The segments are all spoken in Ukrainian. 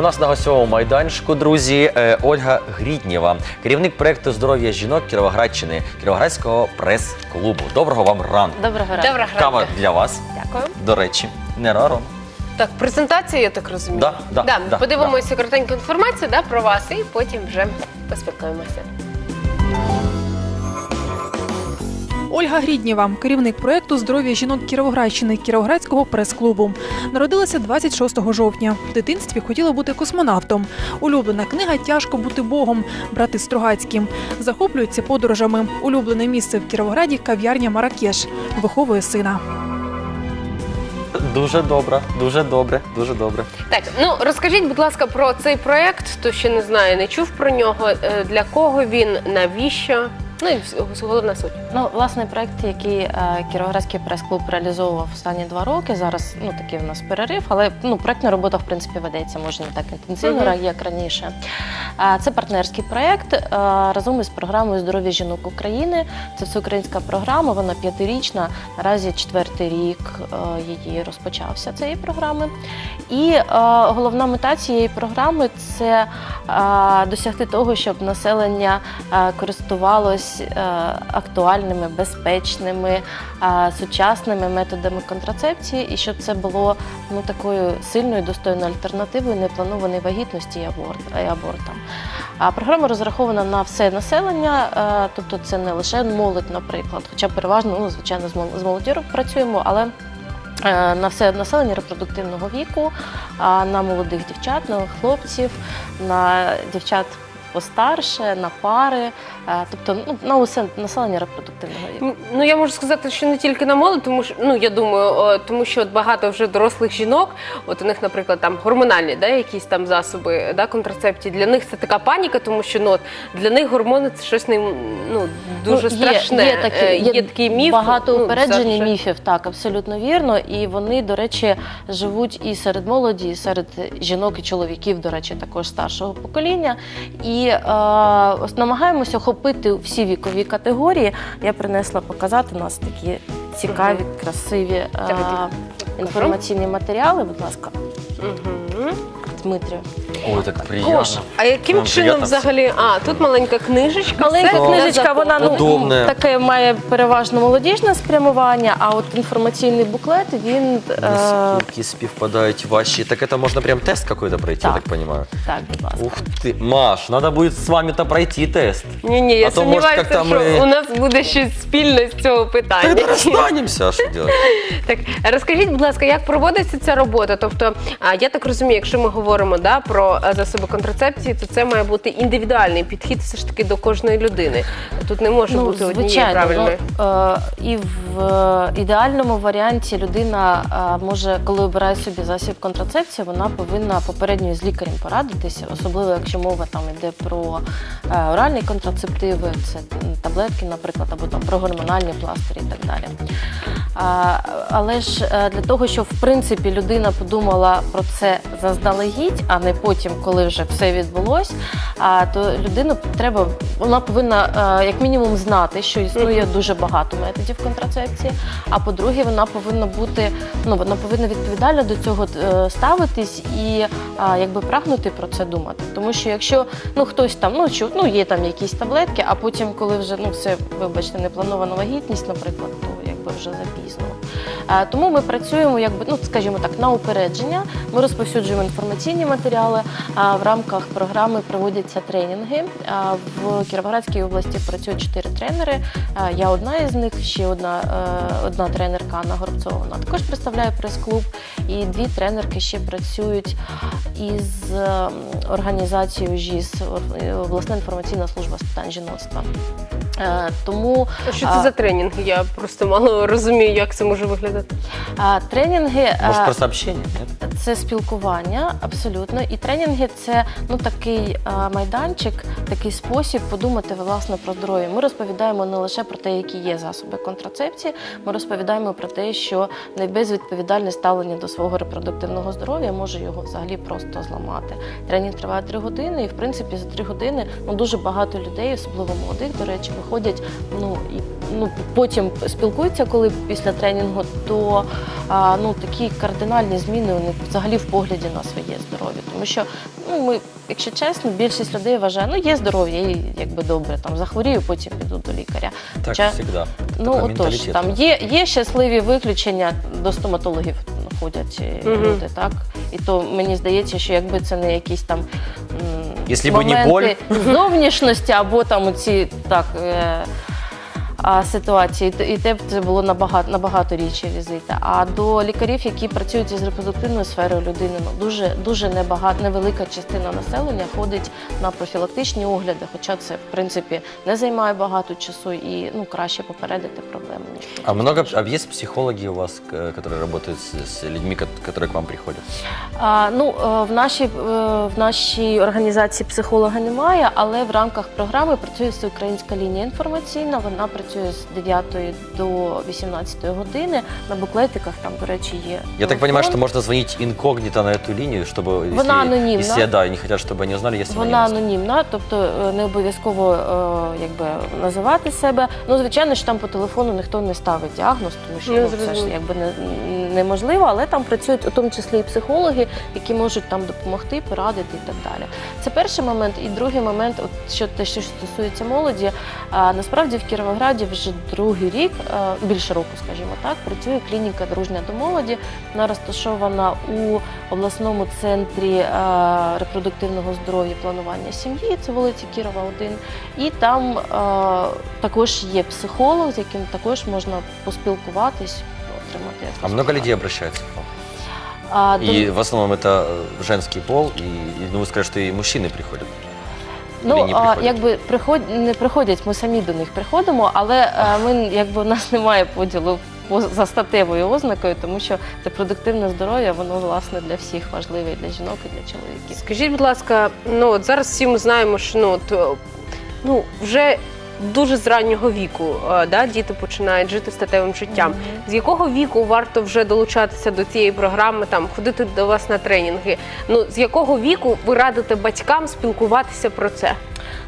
У нас на гостьовому майданчику, друзі, е, Ольга Гріднєва, керівник проекту здоров'я жінок Кіровоградщини, Кіровоградського прес-клубу. Доброго вам ранку. Доброго ранку. Доброго Кава ранку. для вас, Дякую. до речі, не раром. Так, презентація, я так розумію. Да, да, да, подивимося коротеньку інформацію да, про вас і потім вже поспілкуємося. Ольга Гріднєва, керівник проекту здоров'я жінок Кіровоградщини Кіровоградського прес-клубу. Народилася 26 жовтня. В дитинстві хотіла бути космонавтом. Улюблена книга Тяжко бути Богом. Брати Стругацькі. Захоплюється подорожами. Улюблене місце в Кіровограді кав'ярня Маракеш. Виховує сина. Дуже добре, дуже добре, дуже добре. Так, ну розкажіть, будь ласка, про цей проект. Хто ще не знає, не чув про нього. Е, Для кого він, навіщо? Ну і вс- головна суть. Ну, власне, проект, який е, Кіровоградський прес-клуб реалізовував останні два роки. Зараз ну такий в нас перерив, але ну проектна робота в принципі ведеться, може не так інтенсивно, Мгм. як раніше. Це партнерський проект е, разом із програмою Здоров'я жінок України. Це всеукраїнська програма, вона п'ятирічна. Наразі четвертий рік її розпочався цієї програми. І головна мета цієї програми це досягти того, щоб населення користувалось актуальними, безпечними, сучасними методами контрацепції, і щоб це було ну такою сильною достойною альтернативою непланованій вагітності і абортам. Програма розрахована на все населення, е, тобто це не лише молодь, наприклад, хоча переважно, ну звичайно, з молоді працюємо, але е, на все населення репродуктивного віку, на молодих дівчат, на хлопців, на дівчат постарше, на пари, е, тобто ну, на усе населення репродуктивного віку. Ну я можу сказати, що не тільки на молодь, тому що ну я думаю, тому що от багато вже дорослих жінок, от у них, наприклад, там гормональні, да, якісь там засоби да, контрацепції. Для них це така паніка, тому що ну от, для них гормони це щось не ну дуже Ну, є- страшне. Є, такі, Е, є, такий міф. Багато ну, упереджень це- міфів, так, абсолютно вірно. І вони, до речі, живуть і серед молоді, і серед жінок і чоловіків, до речі, також старшого покоління. І е, ось намагаємося охопити всі вікові категорії. Я принесла показати у нас такі цікаві, красиві е, інформаційні матеріали. Будь ласка, Мгм. Дмитрію. Ой, так приємно. Гош, а яким Вам чином приємно? взагалі? А, тут маленька книжечка. Маленька все книжечка, вона ну, Удобне. таке має переважно молодіжне спрямування, а от інформаційний буклет він е, Наскільки співпадають ваші. Так это можно прям тест какой-то пройти, я Так. так понимаю. так, будь ласка. Ух ты, Маш, надо будет с вами-то пройти тест. Ні, ні, я А то, може, сумніваюся, як-то що ми- у нас буде щось спільне з цього питання. Тогда расстанемся, а что делать? Так, розкажіть, будь ласка, як проводиться ця робота? Тобто, а, я так розумію, якщо ми говоримо да, про е, засоби контрацепції, то це має бути індивідуальний підхід все ж таки до кожної людини. Тут не може бути однієї правильної. Ну, е, і в е, ідеальному варіанті людина е, може, коли обирає собі засіб контрацепції, вона повинна попередньо з лікарем порадитися, особливо якщо мова там йде про е, оральні контрацептиви, це таблетки, наприклад, або там про гормональні пластирі і так далі. А, але ж е, для того, щоб в принципі людина подумала про це заздалегідь, а не потім, коли вже все відбулось, а то людину треба, вона повинна е, як мінімум знати, що існує дуже багато методів контрацепції. А по-друге, вона повинна бути, ну вона повинна відповідально до цього е, ставитись і якби прагнути про це думати. Тому що якщо ну хтось там, ну чув, ну є там якісь таблетки, а потім, коли вже ну все, вибачте, непланована вагітність, наприклад, то якби вже запізно. А, тому ми працюємо, якби ну скажімо так, на упередження. Ми розповсюджуємо інформаційні матеріали. А в рамках програми проводяться тренінги. В Кіровоградській області працюють чотири тренери. Я одна із них, ще одна, е, одна тренерка Анна Горобцова. Вона також представляє прес-клуб. І дві тренерки ще працюють із е, організацією ЖІС, е, обласна інформаційна служба з питань жіноцтва. Е, Тому Що це а- за тренінг? Я просто мало розумію, як це може виглядати. а, тренінги Може, общение, нет? Це спілкування абсолютно. І тренінги це ну такий а, майданчик, такий спосіб подумати власне про здоров'я. Ми розповідаємо не лише про те, які є засоби контрацепції. Ми розповідаємо про те, що найбезвідповідальне ставлення до свого репродуктивного здоров'я може його взагалі просто зламати. Тренінг триває три години, і в принципі за три години ну дуже багато людей, особливо молодих, до речі, виходять ну і ну, потім спілкуються, коли після тренінгу, то а, ну, такі кардинальні зміни у них взагалі в погляді на своє здоров'я. Тому що, ну, ми, якщо чесно, більшість людей вважає, ну є здоров'я, і якби добре, там захворію, потім піду до лікаря. Так Хоча- всегда. Ну отож, там є, є щасливі виключення до стоматологів ходять Мгм. люди, так? І то мені здається, що якби це не якісь там м, Якщо б не моменти зовнішності або там ці так. Е, а, ситуації, і те це було набагато набагато рідше візити. А до лікарів, які працюють із репродуктивною сферою людини, ну дуже дуже небагато невелика частина населення ходить на профілактичні огляди, хоча це в принципі не займає багато часу і ну краще попередити проблеми. ніж А много, а есть психологи у вас, работают с, с людьми, которые к вам приходят? А, ну, е, в нашій, е, в нашій організації психолога немає, але в рамках програми працює всеукраїнська лінія інформаційна. Вона працює з 9 до 18 години. На буклетиках там, до речі, є. Я так телефон. понимаю, что можно звонить инкогнито на эту линию, чтобы... если- Вона анонімна. Если, да, не хотят, чтобы они узнали, если Вона анонімна, тобто е, не обов'язково е, якби називати себе. Ну, звичайно, що там по телефону ніхто не ставить діагноз, тому що Ну, ну, це ж зрозуміло. якби не, неможливо, але там працюють у тому числі і психологи, які можуть там допомогти, порадити і так далі. Це перший момент. І другий момент, от що те, що стосується молоді, а, насправді в Кіровограді вже другий рік, а, більше року, скажімо так, працює клініка Дружня до молоді. Вона розташована у обласному центрі а, репродуктивного здоров'я і планування сім'ї. Це вулиця Кірова, 1. І там а, також є психолог, з яким також можна поспілкуватись, отримати. А якусь много пораду. людей обращаются к вам? А, до- И в основном это э, женский пол, и, и, ну, вы скажете, что и мужчины приходят. Ну, а, приходять? якби приход... не приходять, ми самі до них приходимо, але а, ми, якби, у нас немає поділу по- за статевою ознакою, тому що це продуктивне здоров'я, воно власне для всіх важливе, і для жінок, і для чоловіків. Скажіть, будь ласка, ну от зараз всі ми знаємо, що ну, от, е, ну вже дуже з раннього віку е, да, діти починають жити статевим життям. З якого віку варто вже долучатися до цієї програми, там ходити до вас на тренінги? Ну з якого віку ви радите батькам спілкуватися про це?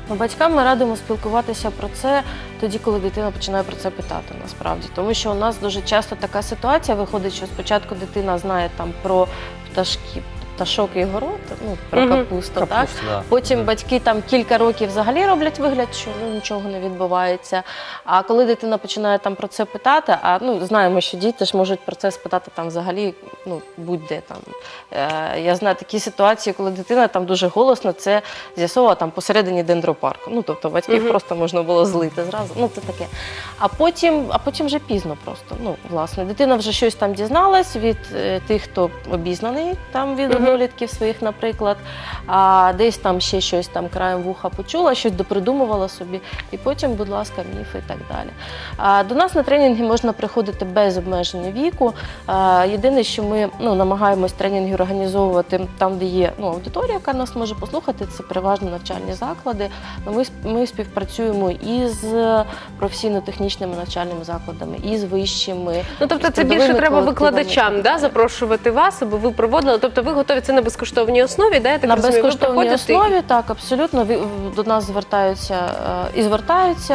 Ну, батькам ми радимо спілкуватися про це тоді, коли дитина починає про це питати, насправді. Тому що у нас дуже часто така ситуація виходить, що спочатку дитина знає там про пташки, пташок і город, ну про Мгм. капусту, так? Капуста, да. Потім Мгм. батьки там кілька років взагалі роблять вигляд, що ну, нічого не відбувається. А коли дитина починає там про це питати, а ну знаємо, що діти ж можуть про це спитати там взагалі, ну будь-де там. Е, я знаю такі ситуації, коли дитина там дуже голосно це з'ясовувала там посередині дендропарку. Ну тобто батьків Мгм. просто можна було злити зразу. Ну це таке. А потім, а потім вже пізно просто. Ну власне, дитина вже щось там дізналась від е, тих, хто обізнаний там від Мгм. Однолітків своїх, наприклад. А десь там ще щось там краєм вуха почула, щось допридумувала собі, і потім, будь ласка, міфи і так далі. А, до нас на тренінги можна приходити без обмеження віку. А, єдине, що ми ну, намагаємось тренінги організовувати там, де є ну, аудиторія, яка нас може послухати, це переважно навчальні заклади. Ну, Ми, ми співпрацюємо із професійно-технічними навчальними закладами, і з вищими. Ну тобто, це більше треба викладачам да, запрошувати вас, аби ви проводили. Тобто, ви готові це на безкоштовній основі, да, я так на розумію? Ви безкоштовній приходите і- основі, так, абсолютно. Ви- в- До нас звертаються е, і звертаються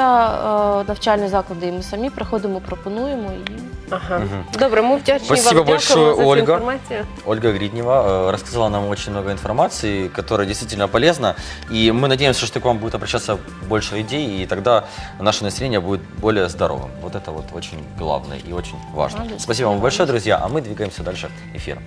е, навчальні заклади, і ми самі приходимо, пропонуємо і Ага. Мгм. Добре, ми вдячні Спасибо вам большое, дякуємо за цю Ольга. інформацію. Ольга Гриднева э, рассказала нам очень много информации, которая действительно полезна. И мы надеемся, что к вам будет обращаться больше людей, и тогда наше население будет более здоровым. Вот это вот очень главное и очень важно. Молодец. Спасибо вам большое, друзья. А мы двигаемся дальше эфиром.